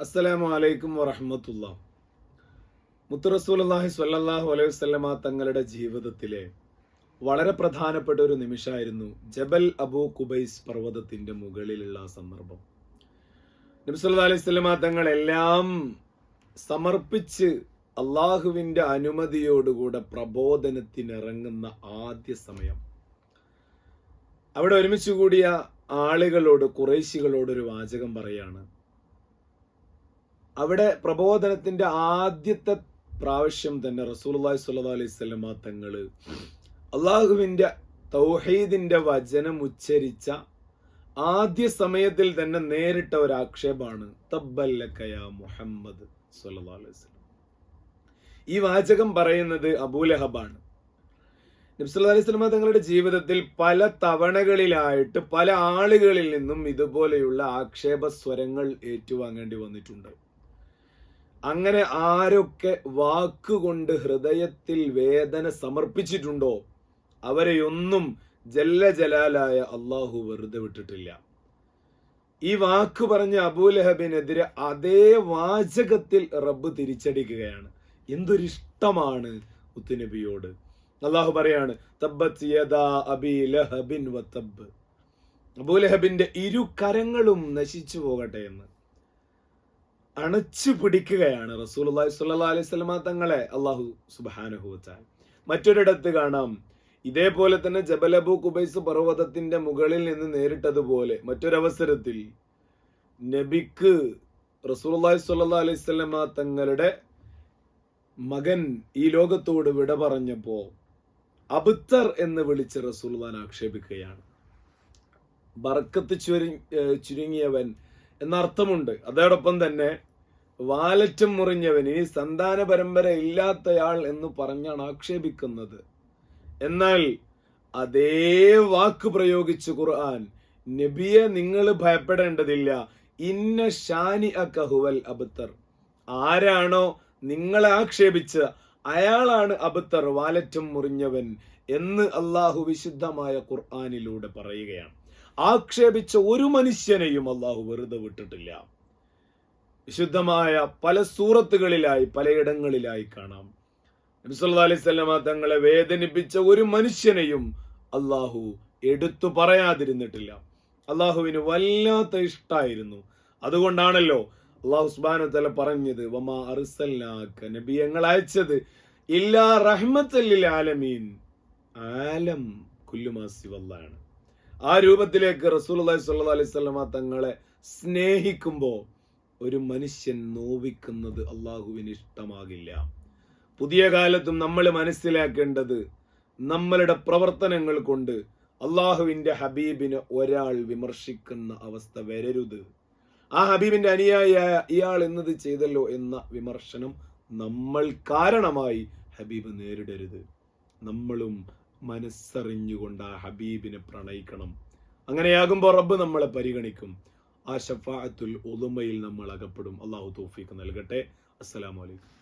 അസ്സലാമു അലൈക്കും വറഹമത്തുള്ള. മുത്തുറസൂലി സ്വല്ലല്ലാഹു അലൈഹി വസല്ലമ തങ്ങളുടെ ജീവിതത്തിലെ വളരെ പ്രധാനപ്പെട്ട ഒരു നിമിഷമായിരുന്നു ജബൽ അബു കുബൈസ് പർവതത്തിന്റെ മുകളിലുള്ള സന്ദർഭം. നബിസ്വല്ലാ അലൈഹി സ്വല്ല തങ്ങൾ എല്ലാം സമർപ്പിച്ച് അള്ളാഹുവിന്റെ അനുമതിയോടുകൂടെ പ്രബോധനത്തിനിറങ്ങുന്ന ആദ്യ സമയം. അവിടെ ഒരുമിച്ചുകൂടിയ ആളുകളോട് കുറേശികളോട് ഒരു വാചകം പറയാണ്. അവിടെ പ്രബോധനത്തിന്റെ ആദ്യത്തെ പ്രാവശ്യം തന്നെ റസൂലുള്ളാഹി സ്വല്ലല്ലാഹു അലൈഹി വസല്ലമ തങ്ങൾ അള്ളാഹുവിന്റെ തൗഹീദിന്റെ വചനം ഉച്ചരിച്ച ആദ്യ സമയത്തിൽ തന്നെ നേരിട്ട ഒരു ആക്ഷേപമാണ് മുഹമ്മദ് അലൈഹി ഈ വാചകം പറയുന്നത് അബൂലഹബാണ് നബ്സല്ലാ അലൈഹി സ്വലമ തങ്ങളുടെ ജീവിതത്തിൽ പല തവണകളിലായിട്ട് പല ആളുകളിൽ നിന്നും ഇതുപോലെയുള്ള ആക്ഷേപ സ്വരങ്ങൾ ഏറ്റുവാങ്ങേണ്ടി വന്നിട്ടുണ്ട്. അങ്ങനെ ആരൊക്കെ വാക്കുകൊണ്ട് ഹൃദയത്തിൽ വേദന സമർപ്പിച്ചിട്ടുണ്ടോ? അവരെയൊന്നും ജല്ല ജലാലായ അള്ളാഹു വെറുതെ വിട്ടിട്ടില്ല. ഈ വാക്ക് പറഞ്ഞ അബൂലഹബിനെതിരെ അതേ വാചകത്തിൽ റബ്ബ് തിരിച്ചടിക്കുകയാണ്. എന്തൊരിഷ്ടമാണ് മുത്തുനബിയോട് അള്ളാഹു പറയാണ് അബൂലഹബിന്റെ ഇരു കരങ്ങളും നശിച്ചു പോകട്ടെ എന്ന്. അണച്ചു പിടിക്കുകയാണ്. റസൂൽ സ്വല്ലല്ലാഹി അലൈഹി സ്വലമ തങ്ങളെ അള്ളാഹു സുബാനഹു വച്ചാൽ മറ്റൊരിടത്ത് കാണാം. ഇതേപോലെ തന്നെ ജബലബു കുബൈസ് പർവതത്തിന്റെ മുകളിൽ നിന്ന് നേരിട്ടതുപോലെ മറ്റൊരവസരത്തിൽ നബിക്ക് റസൂൽ സ്വല്ലല്ലാഹി അലൈഹി സ്വലമ തങ്ങളുടെ മകൻ ഈ ലോകത്തോട് വിട പറഞ്ഞപ്പോ അബുത്തർ എന്ന് വിളിച്ച് റസൂൽദാൻ ആക്ഷേപിക്കുകയാണ്. ബർക്കത്ത് ചുരു ചുരുങ്ങിയവൻ എന്നർത്ഥമുണ്ട്. അതോടൊപ്പം തന്നെ വാലറ്റം മുറിഞ്ഞവൻ ഇനി സന്താന പരമ്പര ഇല്ലാത്തയാൾ എന്ന് പറഞ്ഞാണ് ആക്ഷേപിക്കുന്നത്. എന്നാൽ അതേ വാക്ക് പ്രയോഗിച്ച് ഖുർആൻ നബിയെ നിങ്ങൾ ഭയപ്പെടേണ്ടതില്ല. ഇന്ന ഷാനി അക്കഹുവൽ അബുത്തർ ആരാണോ നിങ്ങളെ ആക്ഷേപിച്ച് അയാളാണ് അബുത്തർ വാലറ്റം മുറിഞ്ഞവൻ എന്ന് അള്ളാഹു വിശുദ്ധമായ ഖുർആാനിലൂടെ പറയുകയാണ്. ആക്ഷേപിച്ച ഒരു മനുഷ്യനെയും അള്ളാഹു വെറുതെ വിട്ടിട്ടില്ല. വിശുദ്ധമായ പല സൂറത്തുകളിലായി പലയിടങ്ങളിലായി കാണാം. നബിസല്ലാ അലൈഹി തങ്ങളെ വേദനിപ്പിച്ച ഒരു മനുഷ്യനെയും അള്ളാഹു എടുത്തു പറയാതിരുന്നിട്ടില്ല. അള്ളാഹുവിന് വല്ലാത്ത ഇഷ്ടായിരുന്നു. അതുകൊണ്ടാണല്ലോ അള്ളാഹു സുബാനു തല പറഞ്ഞത് വമാ അറുസല്ലാക്ക നബി ഞങ്ങൾ അയച്ചത് ഇല്ലാ റഹ്മത്തല്ലിൽ ആലമീൻ. ആലം കുല്ലുമാസി വല്ലാണ് ആ രൂപത്തിലേക്ക് റസൂൽ സല്ലാ അലൈഹി സ്വലമ തങ്ങളെ സ്നേഹിക്കുമ്പോൾ ഒരു മനുഷ്യൻ നോവിക്കുന്നത് അള്ളാഹുവിന് ഇഷ്ടമാകില്ല. പുതിയ കാലത്തും നമ്മൾ മനസ്സിലാക്കേണ്ടത് നമ്മളുടെ പ്രവർത്തനങ്ങൾ കൊണ്ട് അള്ളാഹുവിന്റെ ഹബീബിനെ ഒരാൾ വിമർശിക്കുന്ന അവസ്ഥ വരരുത്. ആ ഹബീബിന്റെ അനുയായിയായ ഇയാൾ എന്നത് ചെയ്തല്ലോ എന്ന വിമർശനം നമ്മൾ കാരണമായി ഹബീബ് നേരിടരുത്. നമ്മളും മനസ്സറിഞ്ഞുകൊണ്ട് ആ ഹബീബിനെ പ്രണയിക്കണം. അങ്ങനെയാകുമ്പോൾ റബ്ബ് നമ്മളെ പരിഗണിക്കും. ആ ഷഫാഅത്തുൽ ഉളുമയിൽ നമ്മൾ അകപ്പെടും. അള്ളാഹു തൗഫീഖ് നൽകട്ടെ. അസ്സലാമു അലൈക്കും.